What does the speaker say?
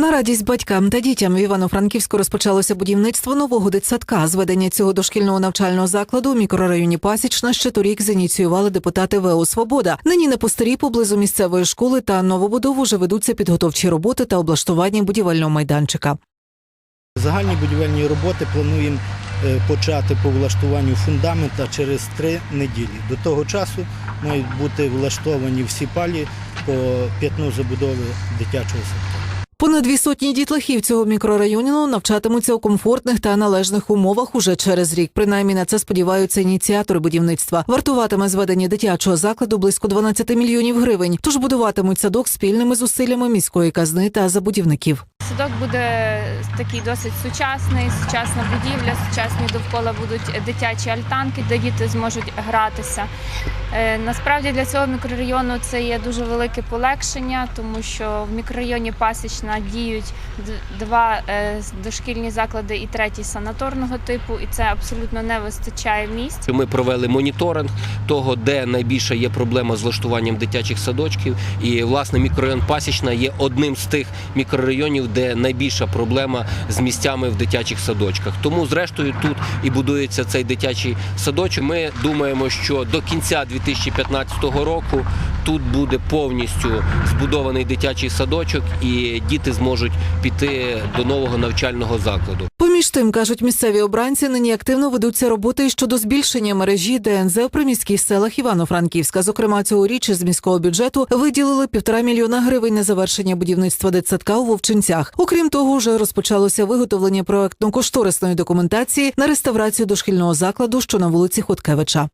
На радість батькам та дітям в Івано-Франківську розпочалося будівництво нового дитсадка. Зведення цього дошкільного навчального закладу у мікрорайоні Пасічна ще торік зініціювали депутати ВО Свобода. Нині на пустирі поблизу місцевої школи та новобудову вже ведуться підготовчі роботи та облаштування будівельного майданчика. Загальні будівельні роботи плануємо е, почати по влаштуванню фундамента через три неділі. До того часу мають бути влаштовані всі палі по п'ятну забудови дитячого садка. Понад дві сотні дітлахів цього мікрорайону навчатимуться у комфортних та належних умовах уже через рік. Принаймні на це сподіваються ініціатори будівництва. Вартуватиме зведення дитячого закладу близько 12 мільйонів гривень. Тож будуватимуть садок спільними зусиллями міської казни та забудівників. Садок буде такий досить сучасний, сучасна будівля, сучасні довкола будуть дитячі альтанки, де діти зможуть гратися. Е, Насправді для цього мікрорайону це є дуже велике полегшення, тому що в мікрорайоні Пасічна діють два е, дошкільні заклади і третій санаторного типу, і це абсолютно не вистачає місць. Ми провели моніторинг того, де найбільша є проблема з влаштуванням дитячих садочків. І власне мікрорайон Пасічна є одним з тих мікрорайонів, де найбільша проблема з місцями в дитячих садочках. Тому, зрештою, тут і будується цей дитячий садочок. Ми думаємо, що до кінця 2015 року тут буде повністю збудований дитячий садочок, і діти зможуть піти до нового навчального закладу. Поміж тим, кажуть місцеві обранці, нині активно ведуться роботи щодо збільшення мережі ДНЗ в приміських селах Івано-Франківська. Зокрема, цьогоріч з міського бюджету виділили півтора мільйона гривень на завершення будівництва дитсадка у Вовчинцях. Окрім того, вже розпочалося виготовлення проектно-кошторисної документації на реставрацію дошкільного закладу, що на вулиці Хоткевича.